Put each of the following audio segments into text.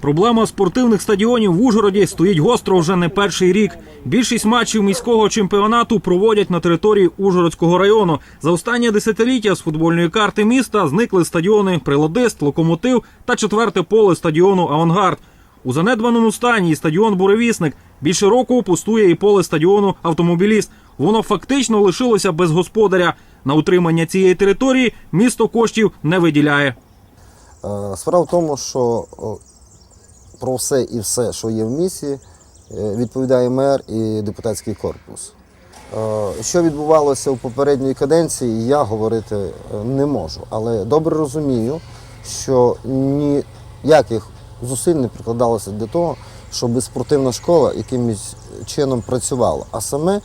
Проблема спортивних стадіонів в Ужгороді стоїть гостро вже не перший рік. Більшість матчів міського чемпіонату проводять на території Ужгородського району. За останнє десятиліття з футбольної карти міста зникли стадіони Приладист, Локомотив та четверте поле стадіону Авангард. У занедбаному стані і стадіон Буревісник. Більше року пустує і поле стадіону Автомобіліст. Воно фактично лишилося без господаря. На утримання цієї території місто коштів не виділяє. Е, Справа в тому, що про все і все, що є в місті, е, відповідає мер і депутатський корпус. Е, Що відбувалося у попередній каденції, я говорити е, не можу. Але добре розумію, що ніяких зусиль не прикладалося для того, щоб спортивна школа якимось чином працювала. А саме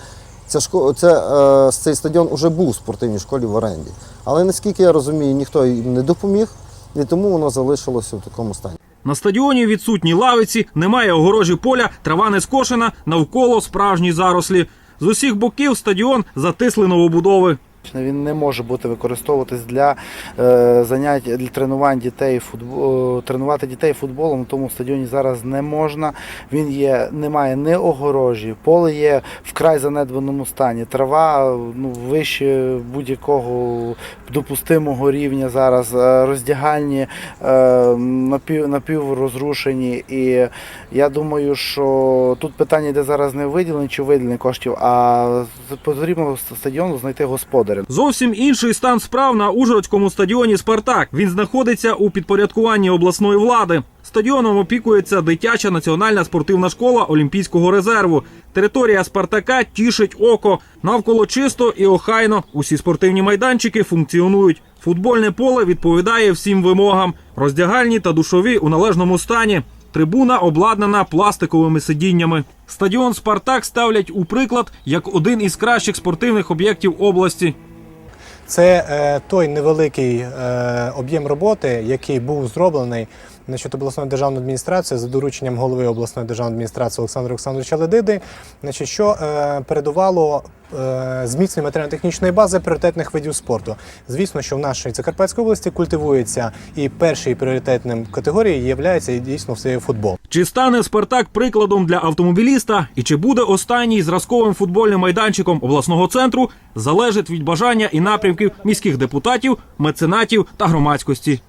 ця школа, е, цей стадіон вже був у спортивній школі в оренді. Але наскільки я розумію, ніхто їм не допоміг, і тому воно залишилося в такому стані. На стадіоні відсутні лавиці, немає огорожі поля, трава не скошена, навколо справжні зарослі. З усіх боків стадіон затисли новобудови. Він не може бути використовуватись для е, занять для тренувань дітей футбол, тренувати дітей футболом на тому стадіоні зараз не можна. Він є, немає ні огорожі, поле є вкрай занедбаному стані. Трава ну, вище будь-якого допустимого рівня зараз. Е, Роздягальні е, напів, напіврозрушені. І я думаю, що тут питання йде зараз не виділення чи виділення коштів, а потрібно стадіону знайти господаря. Зовсім інший стан справ на Ужгородському стадіоні Спартак. Він знаходиться у підпорядкуванні обласної влади. Стадіоном опікується дитяча національна спортивна школа Олімпійського резерву. Територія Спартака тішить око. Навколо чисто і охайно. Усі спортивні майданчики функціонують. Футбольне поле відповідає всім вимогам. Роздягальні та душові у належному стані. Трибуна обладнана пластиковими сидіннями. Стадіон Спартак ставлять у приклад як один із кращих спортивних об'єктів області. Це е, той невеликий е, об'єм роботи, який був зроблений значить, обласною державною адміністрацією за дорученням голови обласної державної адміністрації Олександра Олександровича Ледиди, значить, що е, передувало е, зміцненню матеріально-технічної бази пріоритетних видів спорту. Звісно, що в нашій Закарпатській області культивується і перший пріоритетним категорією є дійсно все футбол. Чи стане Спартак прикладом для автомобіліста, і чи буде останній зразковим футбольним майданчиком обласного центру, залежить від бажання і напрямків міських депутатів, меценатів та громадськості.